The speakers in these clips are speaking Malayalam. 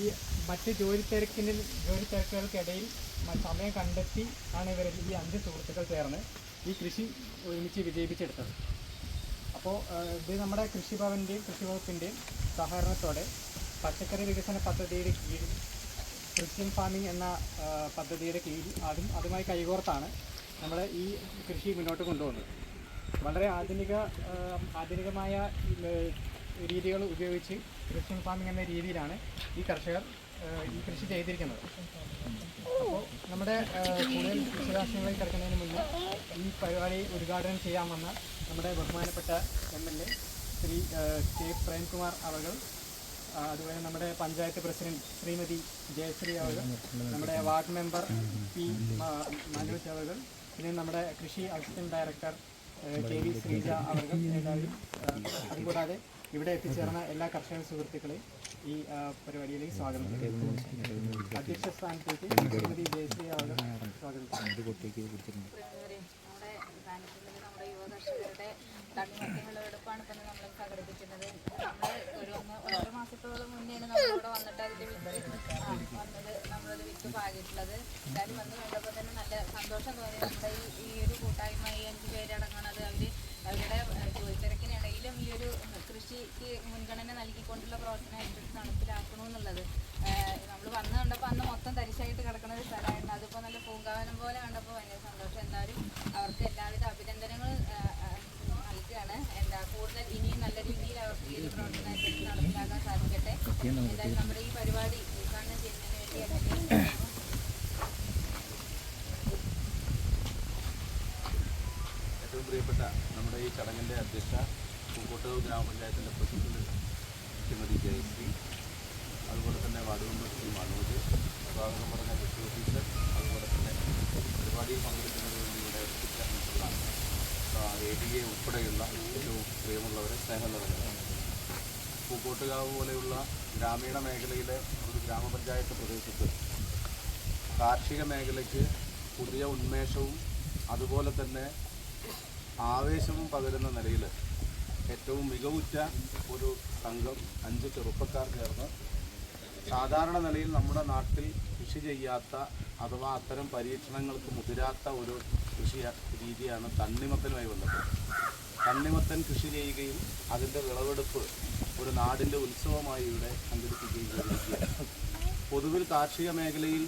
ഈ മറ്റ് ജോലി തിരക്കിന് ജോലി തിരക്കുകൾക്കിടയിൽ സമയം കണ്ടെത്തി ആണ് ഇവർ ഈ അഞ്ച് സുഹൃത്തുക്കൾ ചേർന്ന് ഈ കൃഷി ഒരുമിച്ച് വിജയിപ്പിച്ചെടുത്തത്. അപ്പോൾ ഇത് നമ്മുടെ കൃഷിഭവന്റെയും കൃഷി വകുപ്പിന്റെയും സഹകരണത്തോടെ പച്ചക്കറി വികസന പദ്ധതിയുടെ കീഴിൽ ക്രിസ്ത്യൻ ഫാമിംഗ് എന്ന പദ്ധതിയുടെ കീഴിൽ അതും അതുമായി കൈകോർത്താണ് നമ്മൾ ഈ കൃഷി മുന്നോട്ട് കൊണ്ടുപോകുന്നത്. വളരെ ആധുനിക ആധുനികമായ രീതികൾ ഉപയോഗിച്ച് കൃഷി ഫാമിംഗ് എന്ന രീതിയിലാണ് ഈ കർഷകർ ഈ കൃഷി ചെയ്തിരിക്കുന്നത്. അപ്പോൾ നമ്മുടെ കൂടുതൽ വിശദാംശങ്ങളിൽ കിടക്കുന്നതിന് മുന്നേ ഈ പരിപാടി ഉദ്ഘാടനം ചെയ്യാമെന്ന നമ്മുടെ ബഹുമാനപ്പെട്ട M L A Shri K Premkumar അവർ അതുപോലെ നമ്മുടെ പഞ്ചായത്ത് പ്രസിഡന്റ് ശ്രീമതി ജയശ്രീ അവർ നമ്മുടെ വാർഡ് മെമ്പർ പി മനോജ് അവർ പിന്നെ നമ്മുടെ കൃഷി assistant director K V Sreeja ആ, അതുകൂടാതെ ഇവിടെ എത്തിച്ചേർന്ന എല്ലാ കർഷക സുഹൃത്തുക്കളെയും ഈ പരിപാടിയിലേക്ക് സ്വാഗതം. ചെയ്യുന്നു അധ്യക്ഷ സ്ഥാനത്തേക്ക് ശ്രീമതി ജയശ്രീ അവർ സ്വാഗതം. ചെയ്യുന്നു. നമ്മുടെ നമ്മുടെ യുവ കർഷകരുടെ തണ്ണിമത്തൻ വിളവെടുപ്പാണ് ഇപ്പം നമ്മൾ സംഘടിപ്പിക്കുന്നത് നമ്മൾ ഒരു ഒന്ന് ഒന്നര മാസത്തോളം മുന്നെയാണ് നമ്മളിവിടെ വന്നിട്ട് അതിന്റെ വിത്ത് വന്നത് നമ്മളത് വിത്ത് പാകിയിട്ടുള്ളത്. എല്ലാവരും വന്ന് കണ്ടപ്പോൾ തന്നെ നല്ല സന്തോഷം തോന്നി. നമ്മുടെ ഈ ഈ ഒരു കൂട്ടായ്മ ഈ അഞ്ച് പേരടങ്ങണത് അവർ അവരുടെ ഏഹ്, ജോലിത്തിരക്കിനിടയിലും ഈ ഒരു കൃഷിക്ക് മുൻഗണന നൽകിക്കൊണ്ടുള്ള പ്രവർത്തനം ഏറ്റെടുത്ത് നടപ്പിലാക്കണമെന്നുള്ളത് നമ്മൾ വന്ന് കണ്ടപ്പോൾ അന്ന് മൊത്തം തരിശായിട്ട് കിടക്കുന്ന ഒരു സ്ഥലമായിരുന്നു. അതിപ്പോൾ നല്ല പൂങ്കാവനം പോലെ കണ്ടപ്പോൾ ഭയങ്കര സന്തോഷം. എന്തായാലും അവർക്ക് എല്ലാവിധ അഭിനന്ദനങ്ങൾ നൽകുകയാണ് എന്താ കൂടുതൽ ഇനിയും നല്ല രീതിയിൽ അവർക്ക് ഈ ഒരു പ്രവർത്തനം നടപ്പിലാക്കാൻ സാധിക്കട്ടെ. എന്തായാലും നമ്മുടെ ഈ പരിപാടി ഉദ്ഘാടനം ചെയ്യുന്നതിന് വേണ്ടി പ്രിയപ്പെട്ട നമ്മുടെ ഈ ചടങ്ങിന്റെ അധ്യക്ഷ പൂക്കോട്ട് ഗ്രാമപഞ്ചായത്തിന്റെ പ്രസിഡന്റ് ശ്രീമതി ജയശ്രീ അതുപോലെ തന്നെ വാർഡ് മെമ്പർ ശ്രീ മനോജ് സ്വാഗതം പറഞ്ഞ കൃഷി ഓഫീസർ അതുപോലെ തന്നെ പരിപാടിയിൽ പങ്കെടുക്കുന്നതിന് വേണ്ടി ഇവിടെ എത്തിച്ചേർന്നിട്ടുള്ള എ ഡി എ ഉൾപ്പെടെയുള്ള ഏറ്റവും പ്രിയമുള്ളവരെ സ്നേഹമുള്ളവരെ പൂക്കോട്ടുകാവ് പോലെയുള്ള ഗ്രാമീണ മേഖലയിലെ ഒരു ഗ്രാമപഞ്ചായത്ത് പ്രദേശത്ത് കാർഷിക മേഖലയ്ക്ക് പുതിയ ഉന്മേഷവും അതുപോലെ തന്നെ ആവേശവും പകരുന്ന നിലയിൽ ഏറ്റവും മികവുറ്റ ഒരു സംഘം അഞ്ച് ചെറുപ്പക്കാർ ചേർന്ന് സാധാരണ നിലയിൽ നമ്മുടെ നാട്ടിൽ കൃഷി ചെയ്യാത്ത അഥവാ അത്തരം പരീക്ഷണങ്ങൾക്ക് മുതിരാത്ത ഒരു കൃഷി രീതിയാണ് തണ്ണിമത്തനുമായി ബന്ധപ്പെട്ട് തണ്ണിമത്തൻ കൃഷി ചെയ്യുകയും അതിന്റെ വിളവെടുപ്പ് ഒരു നാടിന്റെ ഉത്സവമായി ഇവിടെ സംഘടിപ്പിക്കുകയും ചെയ്തിരിക്കുകയാണ്. പൊതുവിൽ കാർഷിക മേഖലയിൽ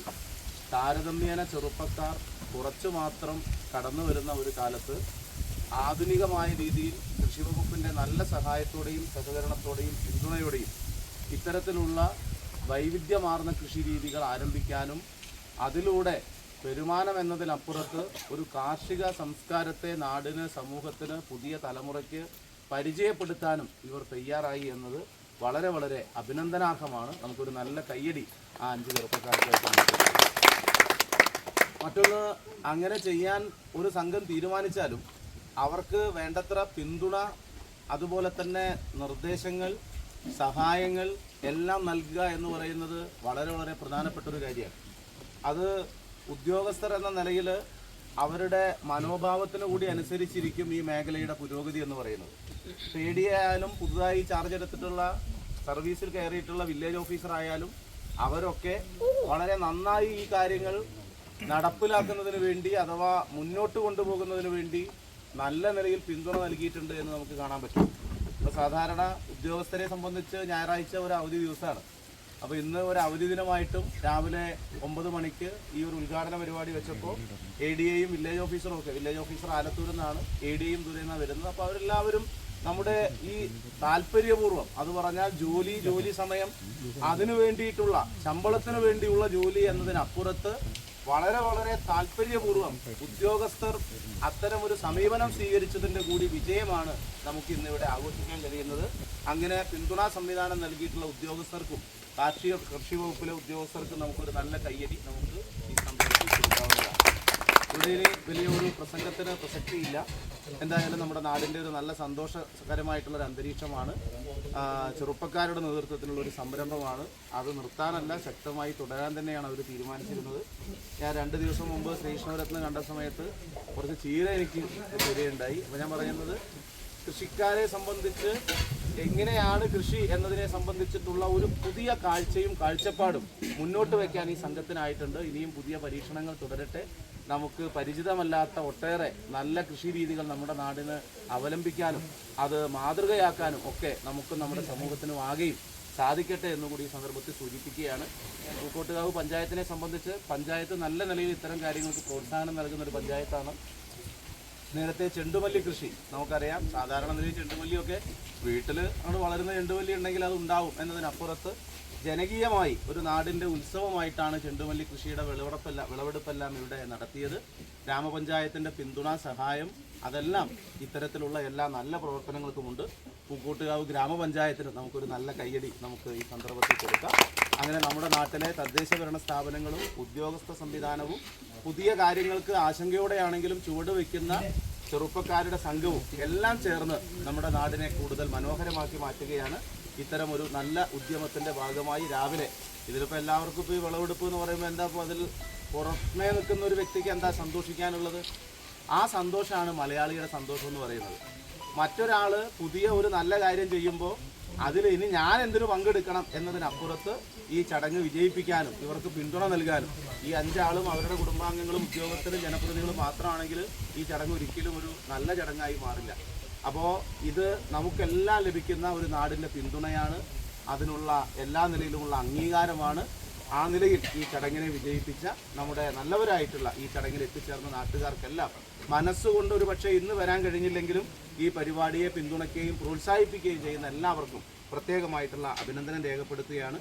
താരതമ്യേന ചെറുപ്പക്കാർ കുറച്ചു മാത്രം കടന്നു വരുന്ന ഒരു കാലത്ത് ആധുനികമായ രീതിയിൽ കൃഷി വകുപ്പിന്റെ നല്ല സഹായത്തോടെയും സഹകരണത്തോടെയും പിന്തുണയോടെയും ഇത്തരത്തിലുള്ള വൈവിധ്യമാർന്ന കൃഷി രീതികൾ ആരംഭിക്കാനും അതിലൂടെ വരുമാനം എന്നതിനപ്പുറത്ത് ഒരു കാർഷിക സംസ്കാരത്തെ നാടിന് സമൂഹത്തിന് പുതിയ തലമുറയ്ക്ക് പരിചയപ്പെടുത്താനും ഇവർ തയ്യാറായി എന്നത് വളരെ വളരെ അഭിനന്ദനാർഹമാണ്. നമുക്കൊരു നല്ല കയ്യടി ആ അഞ്ച് ചെറുപ്പക്കാർക്ക് മറ്റൊന്ന് അങ്ങനെ ചെയ്യാൻ ഒരു സംഘം തീരുമാനിച്ചാലും അവർക്ക് വേണ്ടത്ര പിന്തുണ അതുപോലെ തന്നെ നിർദ്ദേശങ്ങൾ സഹായങ്ങൾ എല്ലാം നൽകുക എന്ന് പറയുന്നത് വളരെ വളരെ പ്രധാനപ്പെട്ട ഒരു കാര്യമാണ്. അത് ഉദ്യോഗസ്ഥർ എന്ന നിലയിൽ അവരുടെ മനോഭാവത്തിന് കൂടി അനുസരിച്ചിരിക്കും ഈ മേഖലയുടെ പുരോഗതി എന്ന് പറയുന്നത്. പി ഡി ആയാലും പുതുതായി ചാർജ് എടുത്തിട്ടുള്ള സർവീസിൽ കയറിയിട്ടുള്ള വില്ലേജ് ഓഫീസർ ആയാലും അവരൊക്കെ വളരെ നന്നായി ഈ കാര്യങ്ങൾ നടപ്പിലാക്കുന്നതിന് വേണ്ടി അഥവാ മുന്നോട്ട് കൊണ്ടുപോകുന്നതിന് വേണ്ടി നല്ല നിലയിൽ പിന്തുണ നൽകിയിട്ടുണ്ട് എന്ന് നമുക്ക് കാണാൻ പറ്റും. ഇപ്പോൾ സാധാരണ ഉദ്യോഗസ്ഥരെ സംബന്ധിച്ച് ഞായറാഴ്ച ഒരു അവധി ദിവസമാണ്. അപ്പോൾ ഇന്ന് ഒരു അവധി ദിനമായിട്ടും രാവിലെ ഒമ്പത് മണിക്ക് ഈ ഒരു ഉദ്ഘാടന പരിപാടി വെച്ചപ്പോൾ എ ഡി എയും വില്ലേജ് ഓഫീസറും ഒക്കെ വില്ലേജ് ഓഫീസർ ആലത്തൂരിൽ നിന്നാണ് എ ഡി എയും ദൂരെ നിന്നാണ് വരുന്നത്. അപ്പോൾ അവരെല്ലാവരും നമ്മുടെ ഈ താല്പര്യപൂർവം അത് പറഞ്ഞാൽ ജോലി ജോലി സമയം അതിനു വേണ്ടിയിട്ടുള്ള ശമ്പളത്തിന് വേണ്ടിയുള്ള ജോലി എന്നതിനപ്പുറത്ത് വളരെ വളരെ താല്പര്യപൂർവം ഉദ്യോഗസ്ഥർ അത്തരം ഒരു സമീപനം സ്വീകരിച്ചതിന്റെ കൂടി വിജയമാണ് നമുക്ക് ഇന്നിവിടെ ആഘോഷിക്കാൻ കഴിയുന്നത്. അങ്ങനെ പിന്തുണാ സംവിധാനം നൽകിയിട്ടുള്ള ഉദ്യോഗസ്ഥർക്കും കാർഷിക കൃഷി വകുപ്പിലെ ഉദ്യോഗസ്ഥർക്കും നമുക്കൊരു നല്ല കയ്യടി നമുക്ക് ഇനി വലിയ ഒരു പ്രസംഗത്തിന് പ്രസക്തിയില്ല. എന്തായാലും നമ്മുടെ നാടിന്റെ ഒരു നല്ല സന്തോഷകരമായിട്ടുള്ള ഒരു അന്തരീക്ഷമാണ് ചെറുപ്പക്കാരുടെ നേതൃത്വത്തിലുള്ള ഒരു സംരംഭമാണ്. അത് നിർത്താനല്ല ശക്തമായി തുടരാൻ തന്നെയാണ് അവർ തീരുമാനിച്ചിരുന്നത്. ഞാൻ രണ്ട് ദിവസം മുമ്പ് ശ്രീകൃഷ്ണപുരത്ത് കണ്ട സമയത്ത് കുറച്ച് ചീര എനിക്ക് തരികയുണ്ടായി. അപ്പോൾ ഞാൻ പറയുന്നത് കൃഷിക്കാരെ സംബന്ധിച്ച് എങ്ങനെയാണ് കൃഷി എന്നതിനെ സംബന്ധിച്ചിട്ടുള്ള ഒരു പുതിയ കാഴ്ചയും കാഴ്ചപ്പാടും മുന്നോട്ട് വയ്ക്കാൻ ഈ സംഘത്തിനായിട്ടുണ്ട്. ഇനിയും പുതിയ പരീക്ഷണങ്ങൾ തുടരട്ടെ. നമുക്ക് പരിചിതമല്ലാത്ത ഒട്ടേറെ നല്ല കൃഷി രീതികൾ നമ്മുടെ നാടിന് അവലംബിക്കാനും അത് മാതൃകയാക്കാനും ഒക്കെ നമുക്ക് നമ്മുടെ സമൂഹത്തിനും ആകെയും സാധിക്കട്ടെ എന്നുകൂടി ഈ സന്ദർഭത്തിൽ സൂചിപ്പിക്കുകയാണ്. പൂക്കോട്ടുകാവ് പഞ്ചായത്തിനെ സംബന്ധിച്ച് പഞ്ചായത്ത് നല്ല നിലയിൽ ഇത്തരം കാര്യങ്ങൾക്ക് പ്രോത്സാഹനം നൽകുന്ന ഒരു പഞ്ചായത്താണ്. നേരത്തെ ചെണ്ടുമല്ലി കൃഷി നമുക്കറിയാം. സാധാരണ നിലയിൽ ചെണ്ടുമല്ലിയൊക്കെ വീട്ടിൽ ആണ് വളരുന്ന ചെണ്ടുമല്ലി ഉണ്ടെങ്കിൽ അത് ഉണ്ടാവും എന്നതിനപ്പുറത്ത് ജനകീയമായി ഒരു നാടിന്റെ ഉത്സവമായിട്ടാണ് ചെണ്ടുമല്ലി കൃഷിയുടെ വിളവെടുപ്പെല്ലാം വിളവെടുപ്പെല്ലാം ഇവിടെ നടത്തിയത്. ഗ്രാമപഞ്ചായത്തിന്റെ പിന്തുണ സഹായം അതെല്ലാം ഇത്തരത്തിലുള്ള എല്ലാ നല്ല പ്രവർത്തനങ്ങൾക്കുമുണ്ട്. പൂക്കോട്ടുകാവ് ഗ്രാമപഞ്ചായത്തിന് നമുക്കൊരു നല്ല കയ്യടി നമുക്ക് ഈ സന്ദർഭത്തിൽ കൊടുക്കാം. അങ്ങനെ നമ്മുടെ നാട്ടിലെ തദ്ദേശ ഭരണ സ്ഥാപനങ്ങളും ഉദ്യോഗസ്ഥ സംവിധാനവും പുതിയ കാര്യങ്ങൾക്ക് ആശങ്കയോടെയാണെങ്കിലും ചുവട് വയ്ക്കുന്ന ചെറുപ്പക്കാരുടെ സംഘവും എല്ലാം ചേർന്ന് നമ്മുടെ നാടിനെ കൂടുതൽ മനോഹരമാക്കി മാറ്റുകയാണ് ഇത്തരം ഒരു നല്ല ഉദ്യമത്തിന്റെ ഭാഗമായി രാവിലെ ഇതിലിപ്പോൾ എല്ലാവർക്കും ഇപ്പോൾ ഈ വിളവെടുപ്പ് എന്ന് പറയുമ്പോൾ എന്താ ഇപ്പോൾ അതിൽ പുറമേ നിൽക്കുന്ന ഒരു വ്യക്തിക്ക് എന്താ സന്തോഷിക്കാനുള്ളത്? ആ സന്തോഷമാണ് മലയാളിയുടെ സന്തോഷം എന്ന് പറയുന്നത്. മറ്റൊരാൾ പുതിയ ഒരു നല്ല കാര്യം ചെയ്യുമ്പോൾ അതിൽ ഇനി ഞാൻ എന്തിനു പങ്കെടുക്കണം എന്നതിനപ്പുറത്ത് ഈ ചടങ്ങ് വിജയിപ്പിക്കാനും ഇവർക്ക് പിന്തുണ നൽകാനും ഈ അഞ്ചാളും അവരുടെ കുടുംബാംഗങ്ങളും ഉദ്യോഗസ്ഥരും ജനപ്രതിനിധികളും മാത്രമാണെങ്കിൽ ഈ ചടങ്ങ് ഒരിക്കലും ഒരു നല്ല ചടങ്ങായി മാറില്ല. അപ്പോൾ ഇത് നമുക്കെല്ലാം ലഭിക്കുന്ന ഒരു നാടിന്റെ പിന്തുണയാണ്. അതിനുള്ള എല്ലാ നിലയിലുമുള്ള അംഗീകാരമാണ്. ആ നിലയിൽ ഈ ചടങ്ങിനെ വിജയിപ്പിച്ച നമ്മുടെ നല്ലവരായിട്ടുള്ള ഈ ചടങ്ങിൽ എത്തിച്ചേർന്ന നാട്ടുകാർക്കെല്ലാം മനസ്സുകൊണ്ട് ഒരു പക്ഷേ ഇന്ന് വരാൻ കഴിഞ്ഞില്ലെങ്കിലും ഈ പരിപാടിയെ പിന്തുണയ്ക്കുകയും പ്രോത്സാഹിപ്പിക്കുകയും ചെയ്യുന്ന എല്ലാവർക്കും പ്രത്യേകമായിട്ടുള്ള അഭിനന്ദനം രേഖപ്പെടുത്തുകയാണ്.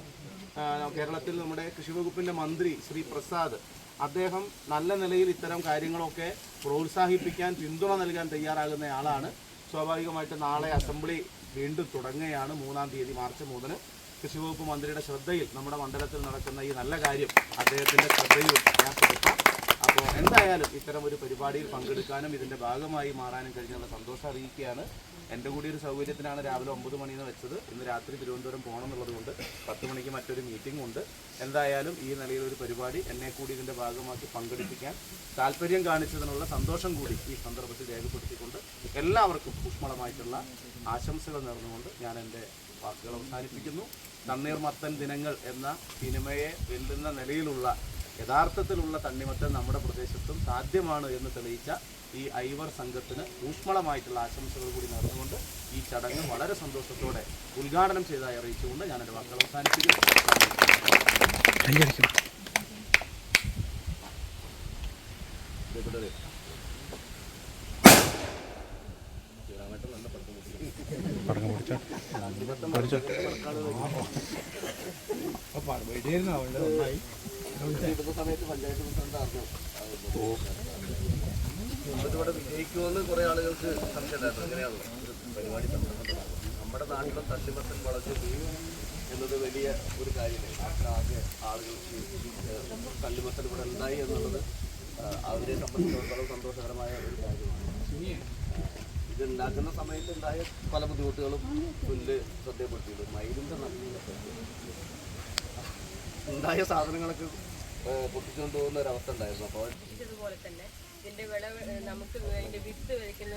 കേരളത്തിൽ നമ്മുടെ കൃഷി വകുപ്പിന്റെ മന്ത്രി ശ്രീ പ്രസാദ് അദ്ദേഹം നല്ല നിലയിൽ ഇത്തരം കാര്യങ്ങളൊക്കെ പ്രോത്സാഹിപ്പിക്കാൻ പിന്തുണ നൽകാൻ തയ്യാറാകുന്ന ആളാണ്. സ്വാഭാവികമായിട്ട് നാളെ അസംബ്ലി വീണ്ടും തുടങ്ങുകയാണ് മൂന്നാം തീയതി മാർച്ച് മൂന്നിന്. കൃഷി വകുപ്പ് മന്ത്രിയുടെ ശ്രദ്ധയിൽ നമ്മുടെ മണ്ഡലത്തിൽ നടക്കുന്ന ഈ നല്ല കാര്യം അദ്ദേഹത്തിന്റെ ശ്രദ്ധയിൽ ഞാൻ അപ്പോൾ എന്തായാലും ഇത്തരം ഒരു പരിപാടിയിൽ പങ്കെടുക്കാനും ഇതിന്റെ ഭാഗമായി മാറാനും കഴിഞ്ഞുള്ള സന്തോഷം അറിയിക്കുകയാണ്. എന്റെ കൂടി ഒരു സൗകര്യത്തിനാണ് രാവിലെ ഒമ്പത് മണിന്ന് വെച്ചത്. ഇന്ന് രാത്രി തിരുവനന്തപുരം പോകണം എന്നുള്ളതുകൊണ്ട് പത്ത് മണിക്ക് മറ്റൊരു മീറ്റിംഗ് ഉണ്ട്. എന്തായാലും ഈ നിലയിൽ ഒരു പരിപാടി എന്നെ കൂടി ഇതിന്റെ ഭാഗമാക്കി പങ്കെടുപ്പിക്കാൻ താല്പര്യം കാണിച്ചതിനുള്ള സന്തോഷം കൂടി ഈ സന്ദർഭത്തിൽ രേഖപ്പെടുത്തിക്കൊണ്ട് എല്ലാവർക്കും ഊഷ്മളമായിട്ടുള്ള ആശംസകൾ നേർന്നുകൊണ്ട് ഞാൻ എന്റെ വാക്കുകൾ അവസാനിപ്പിക്കുന്നു. തണ്ണീർമത്തൻ ദിനങ്ങൾ എന്ന സിനിമയെ വെല്ലുന്ന നിലയിലുള്ള യഥാർത്ഥത്തിലുള്ള തണ്ണിമത്തൻ നമ്മുടെ പ്രദേശത്തും സാധ്യമാണ് എന്ന് തെളിയിച്ച ഈ ഐവർ സംഘത്തിന് ഊഷ്മളമായിട്ടുള്ള ആശംസകൾ കൂടി നേർന്നുകൊണ്ട് ഈ ചടങ്ങ് വളരെ സന്തോഷത്തോടെ ഉദ്ഘാടനം ചെയ്തതായി അറിയിച്ചുകൊണ്ട് ഞാൻ എന്റെ വാക്കുകൾ അവസാനിപ്പിക്കുന്നു. സമയത്ത് പഞ്ചായത്ത് പ്രസിഡന്റ് അറിഞ്ഞു ഇവിടെ വിജയിക്കുമെന്ന് കുറെ ആളുകൾക്ക് സംശയമുണ്ടായിരുന്നു. അങ്ങനെയാണല്ലോ ഒരു പരിപാടി നമ്മുടെ നാട്ടിലും തണ്ണിമത്തൻ വളർച്ച എന്നത് വലിയ ഒരു കാര്യമല്ലേ? നാട്ടിലാകെ ആളുകൾക്ക് ഈ തണ്ണിമത്തൻ ഇവിടെ ഉണ്ടായി എന്നുള്ളത് അവരെ സംബന്ധിച്ചിടത്തോളം സന്തോഷകരമായ ഒരു കാര്യമാണ്. ഇതുണ്ടാക്കുന്ന സമയത്ത് ഉണ്ടായ പല ബുദ്ധിമുട്ടുകളും പുല്ല് ശ്രദ്ധയപ്പെടുത്തിയിട്ടുണ്ട്. മയിലിന്റെ നല്ല ഉണ്ടായ സാധനങ്ങളൊക്കെ പൊട്ടിച്ചുകൊണ്ട് പോകുന്ന ഒരു അവസ്ഥ ഉണ്ടായിരുന്നു. അപ്പോൾ ഇതുപോലെ തന്നെ. ഇതിന്റെ വിളവ് നമുക്ക് അതിന്റെ വിത്ത് വിതയ്ക്കുന്ന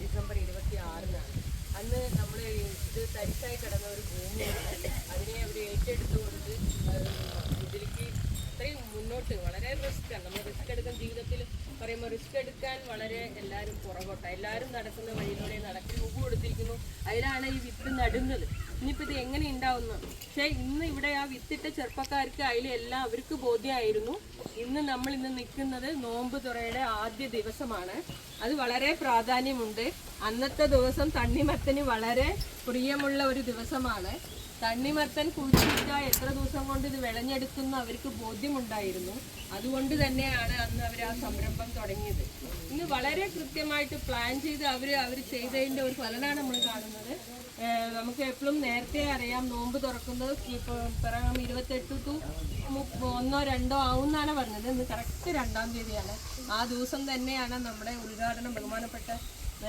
ഡിസംബർ ഇരുപത്തി ആറിനാണ് അന്ന് നമ്മൾ ഇത് തരിശായി കിടന്ന ഒരു ഭൂമിയാണ്. അതിനെ അവർ ഏറ്റെടുത്ത് കൊടുത്ത് ഇതിലേക്ക് ഇത്രയും മുന്നോട്ട് വളരെ റിസ്ക് ആണ്. നമ്മൾ റിസ്ക് എടുക്കുന്ന ജീവിതത്തിൽ പറയുമ്പോൾ റിസ്ക് എടുക്കാൻ വളരെ എല്ലാവരും പുറകോട്ടാണ് എല്ലാവരും നടക്കുന്ന വഴിയിലൂടെ നടക്കി മുമ്പ് കൊടുത്തിരിക്കുന്നു. അതിലാണ് ഈ വിത്ത് നടുന്നത്. ഇനിയിപ്പോൾ ഇത് എങ്ങനെ ഉണ്ടാവുന്നു പക്ഷേ ഇന്ന് ഇവിടെ ആ വിത്തിട്ട ചെറുപ്പക്കാർക്ക് അതിലെല്ലാം അവർക്ക് ബോധ്യമായിരുന്നു. ഇന്ന് നമ്മൾ ഇന്ന് നിൽക്കുന്നത് നോമ്പ് തുറയുടെ ആദ്യ ദിവസമാണ്. അത് വളരെ പ്രാധാന്യമുണ്ട്. അന്നത്തെ ദിവസം തണ്ണിമത്തന് വളരെ പ്രിയമുള്ള ഒരു ദിവസമാണ്. തണ്ണിമത്തൻ കുഴിച്ചിട്ടാൽ എത്ര ദിവസം കൊണ്ട് ഇത് വിളഞ്ഞെടുക്കുന്ന അവർക്ക് ബോധ്യമുണ്ടായിരുന്നു. അതുകൊണ്ട് തന്നെയാണ് അന്ന് അവർ ആ സംരംഭം തുടങ്ങിയത്. ഇന്ന് വളരെ കൃത്യമായിട്ട് പ്ലാൻ ചെയ്ത് അവർ അവർ ചെയ്തതിന്റെ ഒരു ഫലനാണ് നമ്മൾ കാണുന്നത്. നമുക്ക് എപ്പോഴും നേരത്തെ അറിയാം നോമ്പ് തുറക്കുന്നത് പറയാം ഇരുപത്തെട്ട് ടു ഒന്നോ രണ്ടോ ആവുന്നാണ് പറഞ്ഞത്. ഇന്ന് കറക്റ്റ് രണ്ടാം തീയതിയാണ്. ആ ദിവസം തന്നെയാണ് നമ്മുടെ ഉദ്ഘാടനം ബഹുമാനപ്പെട്ട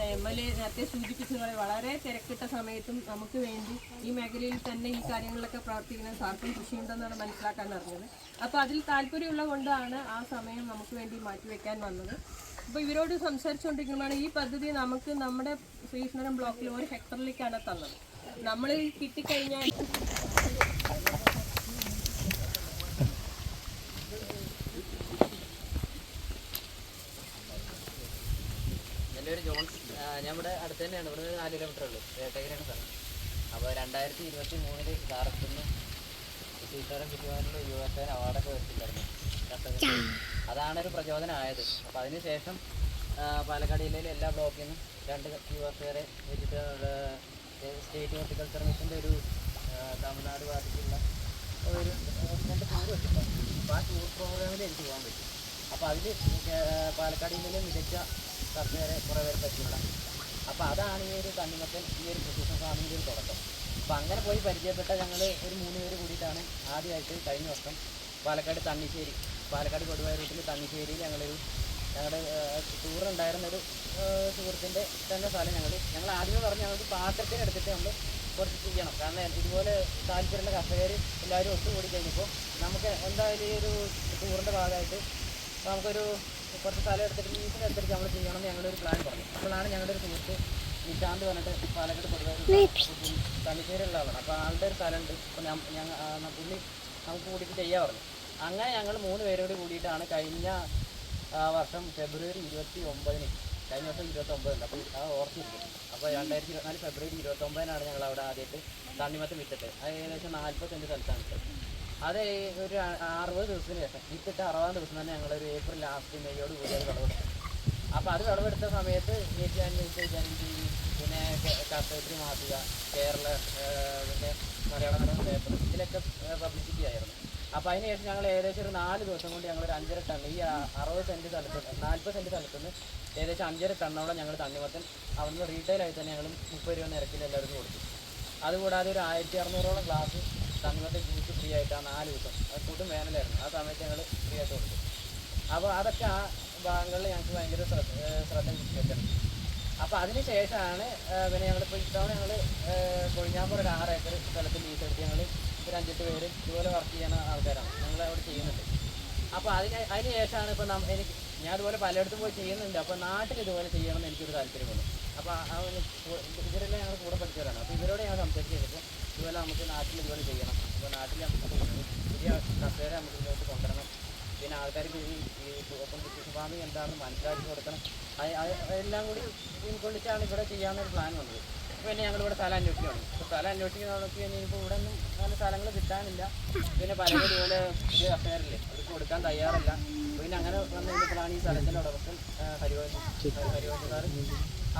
എം എൽ എ നേരത്തെ സൂചിപ്പിച്ചതുപോലെ വളരെ തിരക്കിട്ട സമയത്തും നമുക്ക് വേണ്ടി ഈ മേഖലയിൽ തന്നെ ഈ കാര്യങ്ങളിലൊക്കെ പ്രവർത്തിക്കുന്ന സാർക്കും കൃഷിയുണ്ടെന്നാണ് മനസ്സിലാക്കാൻ അറിഞ്ഞത്. അപ്പോൾ അതിൽ താല്പര്യമുള്ളത് കൊണ്ടാണ് ആ സമയം നമുക്ക് വേണ്ടി മാറ്റിവെക്കാൻ വന്നത്. അപ്പോൾ ഇവരോട് സംസാരിച്ചുകൊണ്ടിരിക്കുമ്പോഴാണ് ഈ പദ്ധതി നമുക്ക് നമ്മുടെ ശ്രീകൃഷ്ണപുരം ബ്ലോക്കിൽ ഒരു ഹെക്ടറിലേക്കാണ് തന്നത്. നമ്മൾ കിട്ടിക്കഴിഞ്ഞാൽ എന്റെ പേര് ജോൺസ് ആ, ഞാൻ ഇവിടെ അടുത്ത് തന്നെയാണ്. ഇവിടെ നാല് കിലോമീറ്റർ ഉള്ളൂ. വേട്ടകരയാണ് സ്ഥലം. അപ്പോൾ രണ്ടായിരത്തി ഇരുപത്തി മൂന്നിൽ കാറത്തുനിന്ന് സീതാറാം ചുറ്റുപാടിലുള്ള യുവഫേൻ അവാർഡൊക്കെ വെച്ചിട്ടുണ്ടായിരുന്നു. അതാണ് ഒരു പ്രചോദനമായത്. അപ്പോൾ അതിന് ശേഷം ആ, പാലക്കാട് ജില്ലയിലെ എല്ലാ ബ്ലോക്കിൽ നിന്നും രണ്ട് യുവഫേരെ വെച്ചിട്ട് സ്റ്റേറ്റ് ഹോർട്ടിക്കൾച്ചർ മിഷന്റെ ഒരു തമിഴ്നാട് ഭാഗത്തേക്കുള്ള ഒരു രണ്ട് ടൂർ വെച്ചിട്ടുണ്ടായിരുന്നു. അപ്പോൾ ആ ടൂർ പ്രോഗ്രാമിൽ എനിക്ക് പോകാൻ പറ്റും. അപ്പോൾ അതിൽ പാലക്കാട് ജില്ലയിലെ മികച്ച കർഷകരെ കുറേ പേര് പറ്റിയിട്ടുണ്ടാകും അപ്പോൾ അതാണ് ഈ ഒരു തണ്ണിമത്തൻ ഈ ഒരു പ്രൊഫഷണൽ ഫാമിന്റെ ഒരു തുടക്കം. അപ്പോൾ അങ്ങനെ പോയി പരിചയപ്പെട്ട ഞങ്ങൾ ഒരു മൂന്ന് പേര് കൂടിയിട്ടാണ് ആദ്യമായിട്ട് കഴിഞ്ഞ വർഷം പാലക്കാട് തണ്ണിശ്ശേരി പാലക്കാട് കൊടുവായ റൂട്ടിൽ തണ്ണിശ്ശേരി ഞങ്ങളൊരു ഞങ്ങളുടെ ടൂറുണ്ടായിരുന്നൊരു സുഹൃത്തിന്റെ തന്നെ സ്ഥലം ഞങ്ങൾ ഞങ്ങൾ ആദ്യമേ പറഞ്ഞ് ഞങ്ങൾക്ക് പാത്രത്തിന് എടുത്തിട്ട് നമ്മൾ കുറച്ച് ചെയ്യണം. കാരണം ഇതുപോലെ താല്പര്യമുള്ള കർഷകർ എല്ലാവരും ഒത്തുകൂടി കഴിഞ്ഞപ്പോൾ നമുക്ക് എന്തായാലും ഈ ഒരു ടൂറിന്റെ ഭാഗമായിട്ട് നമുക്കൊരു കുറച്ച് സ്ഥലം എടുത്തിട്ട് എടുത്തിട്ട് നമ്മൾ ചെയ്യണമെന്ന് ഒരു പ്ലാൻ പറഞ്ഞു. അപ്പോഴാണ് ഞങ്ങളുടെ ഒരു സുഹൃത്ത് നിശാന്ത് പറഞ്ഞിട്ട് പാലക്കാട് കൊടുവായൂർ തണിശ്ശേരിയുള്ള ആളാണ് അപ്പോൾ ആളുടെ ഒരു സ്ഥലമുണ്ട്. അപ്പോൾ ഞങ്ങൾ പുള്ളി നമുക്ക് കൂടിയിട്ട് ചെയ്യാൻ പറഞ്ഞു. അങ്ങനെ ഞങ്ങൾ മൂന്ന് പേരോട് കൂടിയിട്ടാണ് കഴിഞ്ഞ വർഷം ഫെബ്രുവരി ഇരുപത്തി ഒമ്പതിന് കഴിഞ്ഞ വർഷം ഇരുപത്തി ഒമ്പതുണ്ട് അപ്പോൾ ആ ഓർത്തിരിക്കും. അപ്പോൾ രണ്ടായിരത്തി ഇരുപത്തിനാല് ഫെബ്രുവരി ഇരുപത്തി ഒമ്പതിനാണ് ഞങ്ങൾ അവിടെ ആദ്യമായിട്ട് തണ്ണിമത്തം വിട്ടിട്ട്. അത് ഏകദേശം നാൽപ്പത്തഞ്ച് സ്ഥലത്താണ് അത് ഒരു അറുപത് ദിവസത്തിന് ശേഷം. വിത്തിട്ട് അറുപതാം ദിവസം തന്നെ ഞങ്ങളൊരു ഏപ്രിൽ ലാസ്റ്റ് മെയ്യോട് കൂടി അത് വിളവെടുത്തു. അപ്പോൾ അത് വിളവെടുത്ത സമയത്ത് ഏഷ്യാനെറ്റ് ജനജി പിന്നെ കർഷകശ്രീ മാസിക കേരള പിന്നെ മലയാള മനോരമ പേപ്പർ ഇതിലൊക്കെ പബ്ലിസിറ്റി ആയിരുന്നു. അപ്പോൾ അതിന് ശേഷം ഞങ്ങൾ ഏകദേശം ഒരു നാല് ദിവസം കൊണ്ട് ഞങ്ങൾ ഒരു അഞ്ചര ടൺ ഈ അറുപത് സെന്റ് സ്ഥലത്ത് നാൽപ്പത് സെന്റ് സ്ഥലത്ത് നിന്ന് ഏകദേശം അഞ്ചര ടണ്ണോളം ഞങ്ങൾ തണ്ണിമത്തൻ അവിടുന്ന് റീറ്റെയിൽ ആയി തന്നെ ഞങ്ങൾ മുപ്പത് രൂപ നിരക്കിൽ എല്ലാവർക്കും കൊടുത്തു. അതുകൂടാതെ ഒരു ആയിരത്തി അറുന്നൂറോളം ഗ്ലാസ് തണ്ണിമത്തൻ ജ്യൂസ് ഫ്രീ ആയിട്ട് ആ നാല് ദിവസം. അത് കൂട്ടും വേനലായിരുന്നു. ആ സമയത്ത് ഞങ്ങൾ ഫ്രീ ആയിട്ട് കൊടുത്തു. അപ്പോൾ അതൊക്കെ ആ ഭാഗങ്ങളിൽ ഞങ്ങൾക്ക് ഭയങ്കര ശ്രദ്ധ വെക്കണം അപ്പോൾ അതിന് ശേഷമാണ് പിന്നെ ഞങ്ങളിപ്പോൾ ഇത്തവണ ഞങ്ങൾ കൊഴിഞ്ഞാമ്പൂർ ഒരു ആറ് ഏക്കർ സ്ഥലത്ത് ലീസ് എടുത്ത് ഞങ്ങൾ ഒരു അഞ്ചെട്ട് പേര് ഇതുപോലെ വർക്ക് ചെയ്യുന്ന ആൾക്കാരാണ്. ഞങ്ങൾ അവിടെ ചെയ്യുന്നുണ്ട്. അപ്പോൾ അതിന് അതിന് ശേഷമാണ് ഇപ്പോൾ എനിക്ക് ഞാൻ ഇതുപോലെ പലയിടത്തും പോയി ചെയ്യുന്നുണ്ട്. അപ്പോൾ നാട്ടിൽ ഇതുപോലെ ചെയ്യണമെന്ന് എനിക്കൊരു താല്പര്യമുള്ളൂ അപ്പോൾ ഇവരെല്ലാം ഞങ്ങൾ കൂടെ പഠിച്ചവരാണ്. അപ്പോൾ ഇവരോട് ഞാൻ സംസാരിച്ച് കഴിഞ്ഞപ്പോൾ ഇതുപോലെ നമുക്ക് നാട്ടിൽ ഇതുപോലെ ചെയ്യണം. അപ്പോൾ നാട്ടിൽ നമുക്ക് പുതിയ കർഷകരെ നമുക്ക് ഇതിലോട്ട് കൊണ്ടുവരണം. പിന്നെ ആൾക്കാർക്ക് ഈ ഈ ഓപ്പൺ ഫാമിംഗ് എന്താണെന്ന് മനസ്സിലാക്കി കൊടുക്കണം. അത് അത് എല്ലാം കൂടി ഉൾക്കൊള്ളിച്ചാണ് ഇവിടെ ചെയ്യാമെന്നൊരു പ്ലാൻ വന്നത്. അപ്പോൾ പിന്നെ ഞങ്ങളിവിടെ സ്ഥലം അന്വേഷിക്കുകയാണ്. അപ്പോൾ സ്ഥലം അന്വേഷിക്കുന്നതോടൊപ്പം ഇനി ഇപ്പോൾ ഇവിടെ ഒന്നും നല്ല സ്ഥലങ്ങൾ കിട്ടാനില്ല. പിന്നെ പലരും ഇതുപോലെ പുതിയ കർഷകരില്ലേ അവർക്ക് കൊടുക്കാൻ തയ്യാറല്ല. പിന്നെ അങ്ങനെ വന്നു കഴിഞ്ഞപ്പോഴാണ് ഈ സ്ഥലത്തിന്റെ ഉടമസ്ഥൻ ഹരിവോജ് സാറ്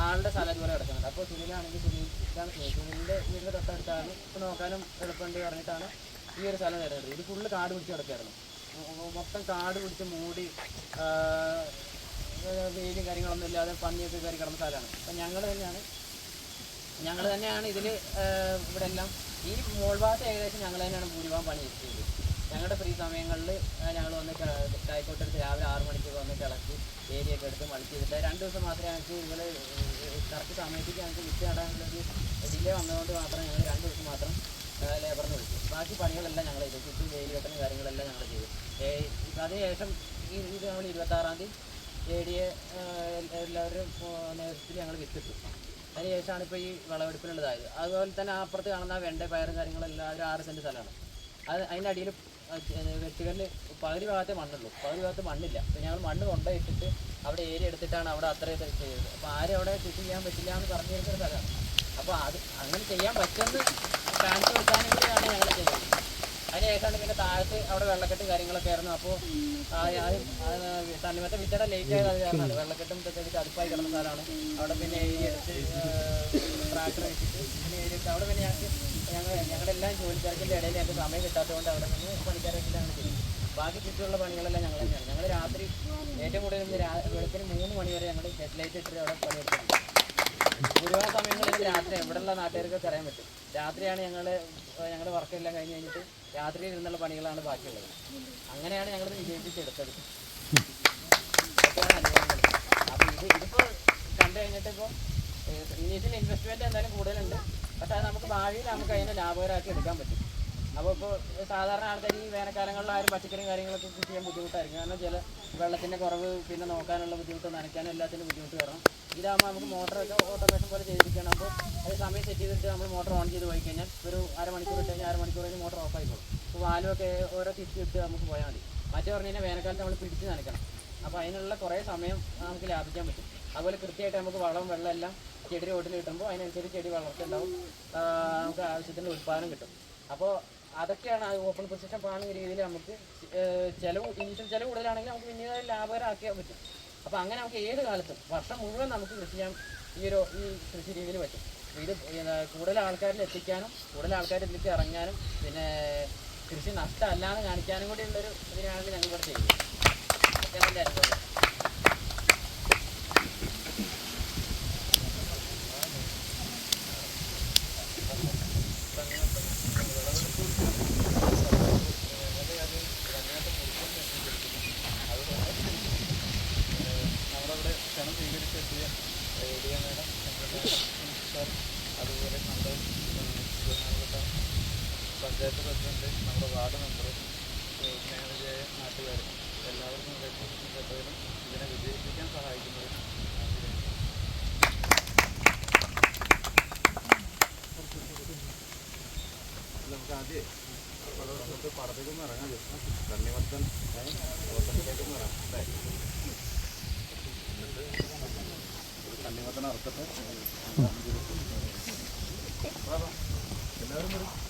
ആളുടെ സ്ഥലം പോലെ കിടക്കുന്നുണ്ട്. അപ്പോൾ സുനിലാണെങ്കിൽ സുനിൽ ഇതാണ് സുനിൽ സുനിലിന്റെ വീടിന്റെ തൊട്ടടുത്താണ്. ഇപ്പോൾ നോക്കാനും എളുപ്പമുണ്ട് പറഞ്ഞിട്ടാണ് ഈ ഒരു സ്ഥലം നേടുന്നത് ഇത് ഫുള്ള് കാട് പിടിച്ച് കിടക്കായിരുന്നു മൊത്തം കാട് പിടിച്ച് മൂടി വെയിലും കാര്യങ്ങളൊന്നും ഇല്ലാതെ പന്നിയൊക്കെ കയറി കിടന്ന സ്ഥലമാണ്. അപ്പം ഞങ്ങൾ തന്നെയാണ് ഞങ്ങൾ തന്നെയാണ് ഇതിൽ ഇവിടെ എല്ലാം ഈ മോൾ ഭാഗത്ത് ഏകദേശം ഞങ്ങൾ തന്നെയാണ് ഭൂരിഭാഗം പണി ചെയ്തത് ഞങ്ങളുടെ ഫ്രീ സമയങ്ങളിൽ ഞങ്ങൾ വന്ന് കായിക്കോട്ടെടുത്ത് രാവിലെ ആറ് മണിക്ക് വന്ന് കിളക്കി ഏരിയ ഒക്കെ എടുത്ത് മളിച്ച് ചെയ്തിട്ട് രണ്ട് ദിവസം മാത്രമേ ഞങ്ങൾക്ക് നിങ്ങൾ കറക്റ്റ് സമയത്തേക്ക് ഞങ്ങൾക്ക് വിറ്റ് നടാനുള്ളൊരു ഡിലേ വന്നതുകൊണ്ട് മാത്രം ഞങ്ങൾ രണ്ട് ദിവസം മാത്രം ലേബറിന് വിളിച്ചു ബാക്കി പണികളെല്ലാം ഞങ്ങൾ ചെയ്തു. ചുറ്റും വേലി കാര്യങ്ങളെല്ലാം ഞങ്ങൾ ചെയ്തു. അതിനുശേഷം ഈ ഇത് നമ്മൾ ഇരുപത്താറാം തീയതി എ എല്ലാവരും നേതൃത്വത്തിൽ ഞങ്ങൾ വിത്തിട്ടു അതിനുശേഷമാണ് ഇപ്പോൾ ഈ വിളവെടുപ്പിനുള്ളതായത്. അതുപോലെ തന്നെ അപ്പുറത്ത് കാണുന്ന വെണ്ട പയറും കാര്യങ്ങളെല്ലാം ഒരു ആറ് സെന്റ് സ്ഥലമാണ്. അത് അതിന്റെ അടിയിൽ വെട്ടുകല്ല് പകുതി ഭാഗത്തെ മണ്ണുള്ളൂ. പകുതി ഭാഗത്ത് മണ്ണില്ല. അപ്പോൾ ഞങ്ങൾ മണ്ണ് കൊണ്ടുപോയിട്ടിട്ട് അവിടെ ഏരിയ എടുത്തിട്ടാണ് അവിടെ അത്രയും ചെയ്തത്. അപ്പോൾ ആരും അവിടെ കൃഷി ചെയ്യാൻ പറ്റില്ല എന്ന് പറഞ്ഞു തരുന്ന സ്ഥലമാണ്. അപ്പോൾ അത് അങ്ങനെ ചെയ്യാൻ പറ്റുമെന്ന് കാണിച്ചു കൊടുക്കാനും കൂടിയാണ് ഞങ്ങൾ ചെയ്തത്. അതിനുശേഷമാണ് പിന്നെ താഴത്ത് അവിടെ വെള്ളക്കെട്ട് കാര്യങ്ങളൊക്കെ ആയിരുന്നു. അപ്പോൾ ആദ്യം തണ്ണിമത്തെ വിറ്റട ലേറ്റ് ആയത് അത് കാരണമാണ്. വെള്ളക്കെട്ടും ഇതൊക്കെ അടുപ്പായി കിടന്ന സ്ഥലമാണ്. അവിടെ പിന്നെ ഏരിയ എടുത്ത് ട്രാക്ടർ വെച്ചിട്ട് പിന്നെ ഏരിയ അവിടെ പിന്നെ ഞങ്ങൾക്ക് ഞങ്ങൾ ഞങ്ങളുടെ എല്ലാം ജോലി തിരക്കിന്റെ ഇടയിൽ ഞങ്ങൾക്ക് സമയം കിട്ടാത്തതുകൊണ്ട് അവിടെ നിന്ന് പണിക്കാരെ വെച്ചിട്ടാണ് ചെയ്യുന്നത് ബാക്കി ചുറ്റുമുള്ള പണികളെല്ലാം ഞങ്ങൾ തന്നെയാണ്. ഞങ്ങൾ രാത്രി ഏറ്റവും കൂടുതൽ വെളുപ്പിന് മൂന്ന് മണി വരെ ഞങ്ങൾ ഹെഡ് ലൈറ്റ് ഇട്ടിട്ട് അവിടെ പണിയെടുത്തിട്ടുണ്ട് ഒരുപാട് സമയങ്ങളിൽ രാത്രി എവിടെയുള്ള നാട്ടുകാർക്ക് അറിയാൻ പറ്റും. രാത്രിയാണ് ഞങ്ങൾ ഞങ്ങളുടെ വർക്കെല്ലാം കഴിഞ്ഞ് കഴിഞ്ഞിട്ട് രാത്രിയിൽ ഇരുന്നുള്ള പണികളാണ് ബാക്കിയുള്ളത്. അങ്ങനെയാണ് ഞങ്ങൾ വിജയിപ്പിച്ചെടുത്തത് അപ്പോൾ ഇത് ഇതിപ്പോൾ കണ്ടു കഴിഞ്ഞിട്ട് ഇപ്പോൾ ഇനീഷ്യൽ ഇൻവെസ്റ്റ്മെന്റ് എന്തായാലും കൂടുതലുണ്ട്. പക്ഷേ നമുക്ക് ഭാവിയിൽ നമുക്ക് അതിനെ ലാഭകരമാക്കി എടുക്കാൻ പറ്റും. അപ്പോൾ ഇപ്പോൾ സാധാരണ ആൾക്കാർ ഈ വേനൽക്കാലങ്ങളിൽ ആരും പച്ചക്കറി കാര്യങ്ങളൊക്കെ കൃഷി ചെയ്യാൻ ബുദ്ധിമുട്ടായിരിക്കും. കാരണം ചില വെള്ളത്തിന്റെ കുറവ് പിന്നെ നോക്കാനുള്ള ബുദ്ധിമുട്ട് നനയ്ക്കാനും എല്ലാത്തിനും ബുദ്ധിമുട്ട് വരണം ഇതാകുമ്പോൾ നമുക്ക് മോട്ടറൊക്കെ ഓട്ടോമേഷൻ പോലെ ചെയ്തിരിക്കണം അപ്പോൾ അത് സമയം സെറ്റ് ചെയ്തിട്ട് നമ്മൾ മോട്ടർ ഓൺ ചെയ്ത് പോയി കഴിഞ്ഞാൽ ഒരു അരമണിക്കൂർ ഇട്ട് കഴിഞ്ഞാൽ അരമണിക്കൂർ കഴിഞ്ഞ് മോട്ടർ ഓഫ് ആയിക്കോളും. അപ്പോൾ വാലുമൊക്കെ ഓരോ തിരിച്ച് ഇട്ട് നമുക്ക് പോയാൽ മതി. മറ്റേ പറഞ്ഞു കഴിഞ്ഞാൽ വേനൽക്കാലത്ത് നമ്മൾ പിടിച്ച് നനയ്ക്കണം. അപ്പോൾ അതിനുള്ള കുറേ സമയം നമുക്ക് ലാഭിക്കാൻ പറ്റും. അതുപോലെ കൃത്യമായിട്ട് നമുക്ക് വളം വെള്ളം എല്ലാം ചെടി റോഡിൽ കിട്ടുമ്പോൾ അതിനനുസരിച്ച് ചെടി വളർച്ച ഉണ്ടാവും. നമുക്ക് ആവശ്യത്തിന് ഉൽപ്പാദനം കിട്ടും. അപ്പോൾ അതൊക്കെയാണ് ഓപ്പൺ പൊസിഷൻ പാണുന്ന രീതിയിൽ നമുക്ക് ചിലവ് ഇനിഷ്യൽ ചിലവ് കൂടുതലാണെങ്കിൽ നമുക്ക് പിന്നീട് ലാഭകരമാക്കിയാൽ പറ്റും. അപ്പോൾ അങ്ങനെ നമുക്ക് ഏത് കാലത്തും വർഷം മുഴുവൻ നമുക്ക് കൃഷി ചെയ്യാൻ ഈ ഒരു ഈ കൃഷി രീതിയിൽ പറ്റും. ഇത് കൂടുതൽ ആൾക്കാരിൽ എത്തിക്കാനും കൂടുതൽ ആൾക്കാരിലേക്ക് ഇറങ്ങാനും പിന്നെ കൃഷി നഷ്ടമല്ലാന്ന് കാണിക്കാനും കൂടി ഉള്ളൊരു ഇതിനാണ് ഞങ്ങൾ ഇവിടെ ചെയ്യുന്നത് അതൊക്കെ എന്റെ അനുഭവം നമ്മളവിടെ ക്ഷണം സ്വീകരിച്ചെത്തിയ ഏരിയ മേഡം സാർ അതുപോലെ നമ്മുടെ ബഹുമാനപ്പെട്ട പഞ്ചായത്ത് പ്രസിഡന്റ് നമ്മുടെ വാർഡ് മെമ്പർ സ്നേഹവിജയ നാട്ടുകാർ എല്ലാവർക്കും വ്യക്തിപ്പെട്ടവരും ഇതിനെ വിജയിപ്പിക്കാൻ സഹായിക്കുന്നതിനും നന്ദി രേഖപ്പെടുത്തുന്നു. നമുക്ക് ആദ്യം നമുക്ക് പടത്തേക്കൊന്ന് ഇറങ്ങാം തണ്ണിമത്തൻ ഓട്ടത്തിലേക്കൊന്ന് ഇറങ്ങാം അല്ലേ തണ്ണിമത്തൻ അറുക്കട്ടെ എല്ലാവരും വരും